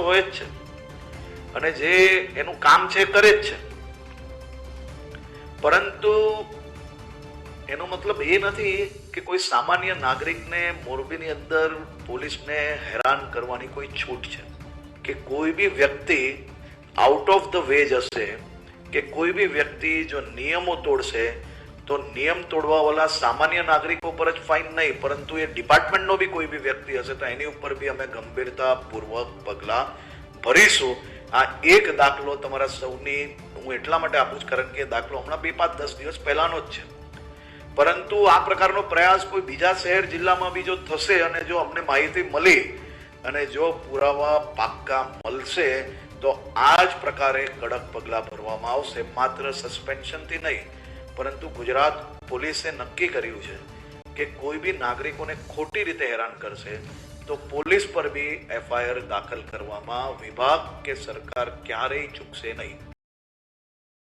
હોય જ છે. અને જે એનું કામ છે કરે જ છે. પરંતુ એનો મતલબ એ નથી કે કોઈ સામાન્ય નાગરિકને મોરબીની અંદર પોલીસને હેરાન કરવાની કોઈ છૂટ છે. કે કોઈ બી વ્યક્તિ આઉટ ઓફ ધ વે જશે, કે કોઈ બી વ્યક્તિ જો નિયમો તોડશે તો નિયમ તોડવાવાળા સામાન્ય નાગરિકો પર જ ફાઇન નહીં, પરંતુ એ ડિપાર્ટમેન્ટનો બી કોઈ બી વ્યક્તિ હશે તો એની ઉપર બી અમે ગંભીરતાપૂર્વક પગલાં ભરીશું. આ એક દાખલો તમારા સૌની હું એટલા માટે આપું છું, કારણ કે દાખલો હમણાં બે પાંચ દસ દિવસ પહેલાનો જ છે. પરંતુ આ પ્રકારનો પ્રયાસ કોઈ બીજા શહેર જિલ્લામાં બી જો થશે અને જો અમને માહિતી મળી અને જો પુરાવા પાક્કા મળશે, તો આ જ પ્રકારે કડક પગલાં ભરવામાં આવશે. માત્ર સસ્પેન્શનથી નહીં પરંતુ ગુજરાત પોલીસે નક્કી કર્યું છે કે કોઈ બી નાગરિકોને ખોટી રીતે હેરાન કરશે તો પોલીસ પર બી એફઆઈઆર દાખલ કરવામાં વિભાગ કે સરકાર ક્યારેય ચૂકશે નહીં.